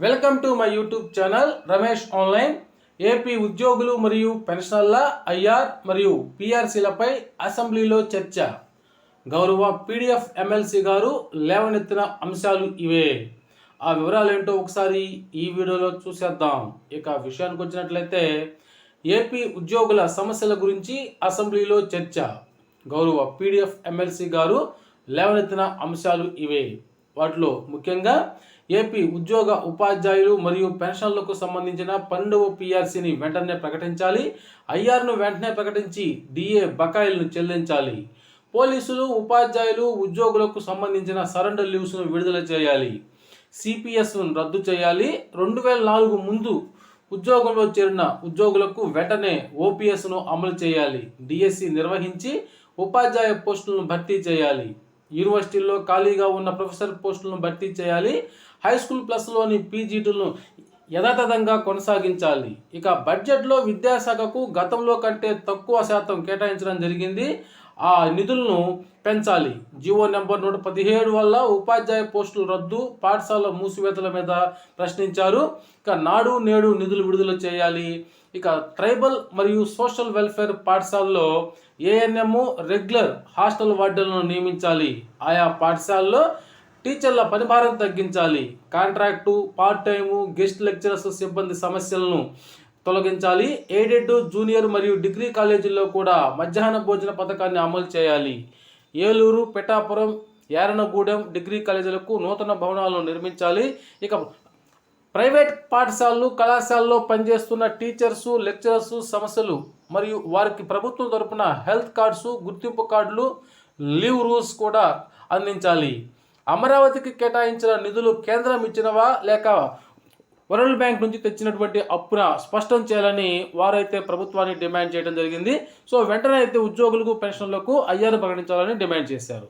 Welcome to my YouTube channel Ramesh online AP ఉద్యోగులు మరియు పెన్షనర్ల IR మరియు పిఆర్సీలపై అసెంబ్లీలో చర్చ. గౌరవ పీడిఎఫ్ ఎమ్మెల్సీ గారు లేవనెత్తిన అంశాలు ఇవే. ఆ వివరాలు ఏంటో ఒకసారి ఈ వీడియోలో చూసేద్దాం. ఇక విషయానికి వచ్చినట్లయితే ఏపీ ఉద్యోగుల సమస్యల గురించి అసెంబ్లీలో చర్చ. గౌరవ పీడిఎఫ్ ఎమ్మెల్సీ గారు లేవనెత్తిన అంశాలు ఇవే. వాటిలో ముఖ్యంగా ఏపీ ఉద్యోగ ఉపాధ్యాయులు మరియు పెన్షన్లకు సంబంధించిన పన్నెండవ పిఆర్సీని వెంటనే ప్రకటించాలి. ఐఆర్ను వెంటనే ప్రకటించి డిఏ బకాయిలను చెల్లించాలి. పోలీసులు ఉపాధ్యాయులు ఉద్యోగులకు సంబంధించిన సరెండర్ లీవ్స్ను విడుదల చేయాలి. సిపిఎస్ను రద్దు చేయాలి. రెండు వేల నాలుగు ముందు ఉద్యోగంలో చేరిన ఉద్యోగులకు వెంటనే ఓపీఎస్ను అమలు చేయాలి. డిఎస్సి నిర్వహించి ఉపాధ్యాయ పోస్టులను భర్తీ చేయాలి. యూనివర్సిటీల్లో ఖాళీగా ఉన్న ప్రొఫెసర్ పోస్టులను భర్తీ చేయాలి. హై స్కూల్ ప్లస్లోని పీజీటీలను యథాతథంగా కొనసాగించాలి. ఇక బడ్జెట్లో విద్యాశాఖకు గతంలో కంటే తక్కువ శాతం కేటాయించడం జరిగింది. ఆ నిధులను పెంచాలి. జీవో నెంబర్ నూట పదిహేడు వల్ల ఉపాధ్యాయ పోస్టులు రద్దు పాఠశాల మూసివేతల మీద ప్రశ్నించారు. ఇక నాడు నేడు నిధులు విడుదల చేయాలి. ఇక ట్రైబల్ మరియు సోషల్ వెల్ఫేర్ పాఠశాలలో ఏఎన్ఎం రెగ్యులర్ హాస్టల్ వార్డులను నియమించాలి. ఆయా పాఠశాలలో టీచర్ల పనిభారం తగ్గించాలి. Contract part time guest lecturers సిబ్బంది సమస్యలను తొలగించాలి. ఎయిడెడ్ జూనియర్ మరియు డిగ్రీ కాలేజీల్లో కూడా మధ్యాహ్న భోజన పథకాన్ని అమలు చేయాలి. ఏలూరు పిఠాపురం యారణగూడెం డిగ్రీ కాలేజీలకు నూతన భవనాలను నిర్మించాలి. ఇక ప్రైవేట్ పాఠశాలలు కళాశాలలో పనిచేస్తున్న టీచర్సు లెక్చరర్స్ సమస్యలు మరియు వారికి ప్రభుత్వం తరపున హెల్త్ కార్డ్స్ గుర్తింపు కార్డులు లీవ్ రూల్స్ కూడా అందించాలి. అమరావతికి కేటాయించిన నిధులు కేంద్రం ఇచ్చినవా లేక వరల్డ్ బ్యాంక్ నుంచి తెచ్చినటువంటి అప్పున స్పష్టం చేయాలని వారైతే ప్రభుత్వాన్ని డిమాండ్ చేయడం జరిగింది. సో వెంటనే అయితే ఉద్యోగులకు పెన్షన్లకు అయ్యారు ప్రకటించాలని డిమాండ్ చేశారు.